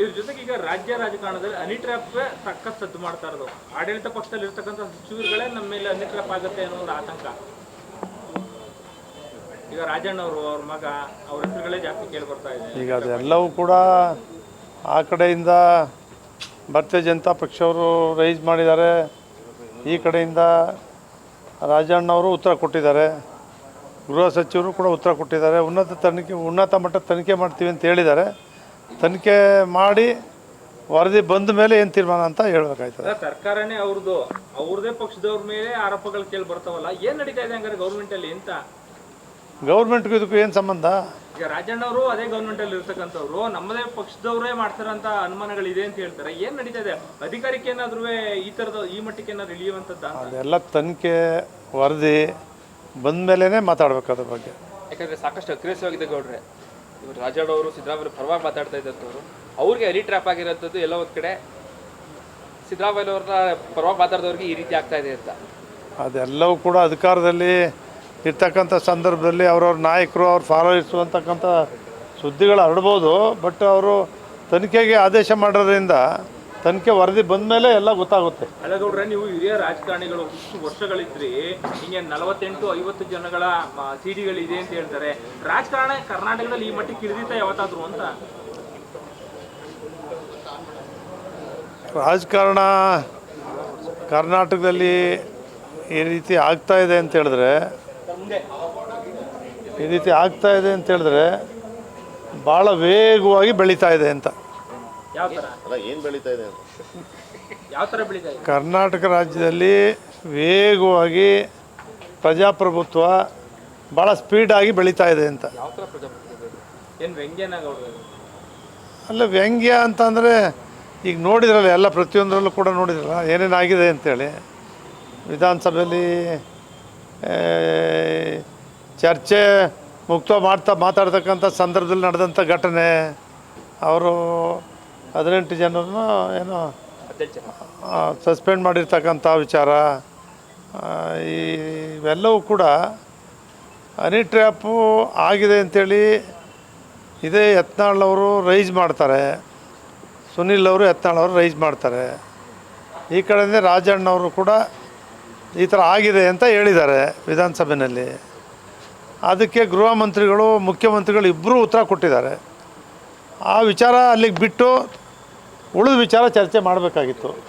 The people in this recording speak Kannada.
ಇದ್ರ ಜೊತೆಗೆ ಈಗ ರಾಜ್ಯ ರಾಜಕಾರಣದಲ್ಲಿ ಅನಿ ಟ್ರ್ಯಾಪ್ ಸಖತ್ ಸದ್ದು ಮಾಡ್ತಾ ಇರೋದು. ಆಡಳಿತ ಪಕ್ಷದಲ್ಲಿ ಇರ್ತಕ್ಕಂಥ ಸಚಿವರುಗಳೇ ನಮ್ಮ ಮೇಲೆ ಅನಿ ಟ್ರ್ಯಾಪ್ ಆಗುತ್ತೆ ಅನ್ನೋ ಒಂದು ಆತಂಕ. ಈಗ ರಾಜಣ್ಣ ಅವರು ಅವ್ರ ಮಗ, ಅವ್ರ ಹೆಸರುಗಳೇ ಜಾಸ್ತಿ ಕೇಳಿ ಬರ್ತಾ ಇದೆ. ಈಗ ಅದೆಲ್ಲವೂ ಕೂಡ ಆ ಕಡೆಯಿಂದ ಭಾರತೀಯ ಜನತಾ ಪಕ್ಷವರು ರೈಸ್ ಮಾಡಿದ್ದಾರೆ. ಈ ಕಡೆಯಿಂದ ರಾಜಣ್ಣವರು ಉತ್ತರ ಕೊಟ್ಟಿದ್ದಾರೆ. ಗೃಹ ಸಚಿವರು ಕೂಡ ಉತ್ತರ ಕೊಟ್ಟಿದ್ದಾರೆ. ಉನ್ನತ ತನಿಖೆ, ಉನ್ನತ ಮಟ್ಟದ ತನಿಖೆ ಮಾಡ್ತೀವಿ ಅಂತ ಹೇಳಿದ್ದಾರೆ. ತನಿಖೆ ಮಾಡಿ ವರದಿ ಬಂದ ಮೇಲೆ ಏನು ತೀರ್ಮಾನ ಅಂತ ಹೇಳ್ಬೇಕಾಯ್ತದೆ. ಸರ್ಕಾರನೇ ಅವ್ರದ್ದು ಅವ್ರದೇ. ಪಕ್ಷದವ್ರ ಮೇಲೆ ಆರೋಪಗಳು ಕೇಳಿ ಬರ್ತಾವಲ್ಲ ಏನ್ ನಡೀತಾ ಇದೆ ಹಂಗಾರೆ ಗೌರ್ಮೆಂಟ್ ಅಲ್ಲಿ ಅಂತ? ಗೌರ್ಮೆಂಟ್ಗೂ ಇದಕ್ಕೂ ಏನು ಸಂಬಂಧ? ಈಗ ರಾಜಣ್ಣ ಅವರು ಅದೇ ಗೌರ್ಮೆಂಟ್ ಅಲ್ಲಿ ಇರ್ತಕ್ಕಂಥವ್ರು ನಮ್ಮದೇ ಪಕ್ಷದವರೇ ಮಾಡ್ತಾರಂತ ಅನುಮಾನಗಳಿದೆ ಅಂತ ಹೇಳ್ತಾರೆ. ಏನ್ ನಡೀತಾ ಇದೆ? ಅಧಿಕಾರಕ್ಕೆ ಏನಾದ್ರೂ ಈ ತರದ ಈ ಮಟ್ಟಕ್ಕೆ ಏನಾದ್ರು ಇಳಿಯುವಂತದ್ದ ಅದೆಲ್ಲ ತನಿಖೆ ವರದಿ ಬಂದ ಮೇಲೇ ಮಾತಾಡ್ಬೇಕು ಅದ್ರ ಬಗ್ಗೆ. ಯಾಕಂದ್ರೆ ಸಾಕಷ್ಟು ಅಗ್ರೆಸಿವ್ ಆಗಿದೆ ಗೌಡ್ರೆ. ಇವರು ರಾಜಾಡ್ ಅವರು ಸಿದ್ದರಾಮಯ್ಯ ಪರವಾಗಿ ಮಾತಾಡ್ತಾ ಇದ್ದಂಥವ್ರು. ಅವ್ರಿಗೆ ಎಲಿ ಟ್ರ್ಯಾಪ್ ಆಗಿರೋಂಥದ್ದು ಎಲ್ಲ ಒಂದು ಕಡೆ ಸಿದ್ದರಾಮಯ್ಯ ಅವ್ರನ್ನ ಪರವಾಗಿ ಮಾತಾಡಿದವ್ರಿಗೆ ಈ ರೀತಿ ಆಗ್ತಾ ಇದೆ ಅಂತ. ಅದೆಲ್ಲವೂ ಕೂಡ ಅಧಿಕಾರದಲ್ಲಿ ಇರ್ತಕ್ಕಂಥ ಸಂದರ್ಭದಲ್ಲಿ ಅವ್ರವ್ರ ನಾಯಕರು ಅವ್ರು ಫಾಲೋ ಅಂತಕ್ಕಂಥ ಸುದ್ದಿಗಳು ಹರಡ್ಬೋದು ಬಟ್ ಅವರು ತನಿಖೆಗೆ ಆದೇಶ ಮಾಡೋದ್ರಿಂದ ತನಿಖೆ ವರದಿ ಬಂದ ಮೇಲೆ ಎಲ್ಲ ಗೊತ್ತಾಗುತ್ತೆ. ಅಲ್ಲಗೌಡ್ರೆ ನೀವು ಹಿರಿಯ ರಾಜಕಾರಣಿಗಳು ಇಷ್ಟು ವರ್ಷಗಳಿದ್ರಿ ಹಿಂಗೆ ನಲವತ್ತೆಂಟು ಐವತ್ತು ಜನಗಳ ಸಿಡಿಗಳಿದೆ ಅಂತ ಹೇಳ್ತಾರೆ. ರಾಜಕಾರಣ ಕರ್ನಾಟಕದಲ್ಲಿ ಈ ಮಟ್ಟಕ್ಕೆ ಇಳಿದಿತ್ತ ಯಾವತ್ತಾದ್ರು ಅಂತ? ರಾಜಕಾರಣ ಕರ್ನಾಟಕದಲ್ಲಿ ಈ ರೀತಿ ಆಗ್ತಾ ಇದೆ ಅಂತ ಹೇಳಿದ್ರೆ ಈ ರೀತಿ ಆಗ್ತಾ ಇದೆ ಅಂತ ಹೇಳಿದ್ರೆ ಭಾಳ ವೇಗವಾಗಿ ಬೆಳೀತಾ ಇದೆ ಅಂತ. ಯಾವ ತರ? ಅಲ್ಲ ಏನು ಬೆಳೀತಾ ಇದೆ ಅಂತ. ಯಾವ ತರ ಬೆಳೀತಾ ಇದೆ? ಕರ್ನಾಟಕ ರಾಜ್ಯದಲ್ಲಿ ವೇಗವಾಗಿ ಪ್ರಜಾಪ್ರಭುತ್ವ ಭಾಳ ಸ್ಪೀಡಾಗಿ ಬೆಳೀತಾ ಇದೆ ಅಂತ. ಯಾವ ಥರ ಪ್ರಜಾಪ್ರಭುತ್ವ ಏನ್ ಅಲ್ಲ ವ್ಯಂಗ್ಯ ಅಂತಂದರೆ ಈಗ ನೋಡಿದ್ರಲ್ಲ ಎಲ್ಲ ಪ್ರತಿಯೊಂದರಲ್ಲೂ ಕೂಡ ನೋಡಿದ್ರಲ್ಲ ಏನೇನಾಗಿದೆ ಅಂತೇಳಿ. ವಿಧಾನಸಭೆಯಲ್ಲಿ ಚರ್ಚೆ ಮುಕ್ತ ಮಾಡ್ತಾ ಮಾತಾಡ್ತಕ್ಕಂಥ ಸಂದರ್ಭದಲ್ಲಿ ನಡೆದಂಥ ಘಟನೆ ಅವರು ಹದಿನೆಂಟು ಜನರನ್ನು ಏನು ಸಸ್ಪೆಂಡ್ ಮಾಡಿರ್ತಕ್ಕಂಥ ವಿಚಾರ ಈ ಇವೆಲ್ಲವೂ ಕೂಡ ಹನಿ ಟ್ರ್ಯಾಪು ಆಗಿದೆ ಅಂಥೇಳಿ ಇದೇ ಯತ್ನಾಳವರು ರೈಜ್ ರೈಸ್ ಮಾಡ್ತಾರೆ. ಸುನಿಲ್ ಅವರು ಯತ್ನಾಳವರು ರೈಸ್ ಮಾಡ್ತಾರೆ. ಈ ಕಡೆಯಿಂದ ರಾಜಣ್ಣವರು ಕೂಡ ಈ ಥರ ಆಗಿದೆ ಅಂತ ಹೇಳಿದ್ದಾರೆ ವಿಧಾನಸಭೆಯಲ್ಲಿ ಅದಕ್ಕೆ ಗೃಹ ಮಂತ್ರಿಗಳು ಮುಖ್ಯಮಂತ್ರಿಗಳು ಇಬ್ಬರೂ ಉತ್ತರ ಕೊಟ್ಟಿದ್ದಾರೆ. ಆ ವಿಚಾರ ಅಲ್ಲಿಗೆ ಬಿಟ್ಟು ಉಳಿದ ವಿಚಾರ ಚರ್ಚೆ ಮಾಡಬೇಕಾಗಿತ್ತು.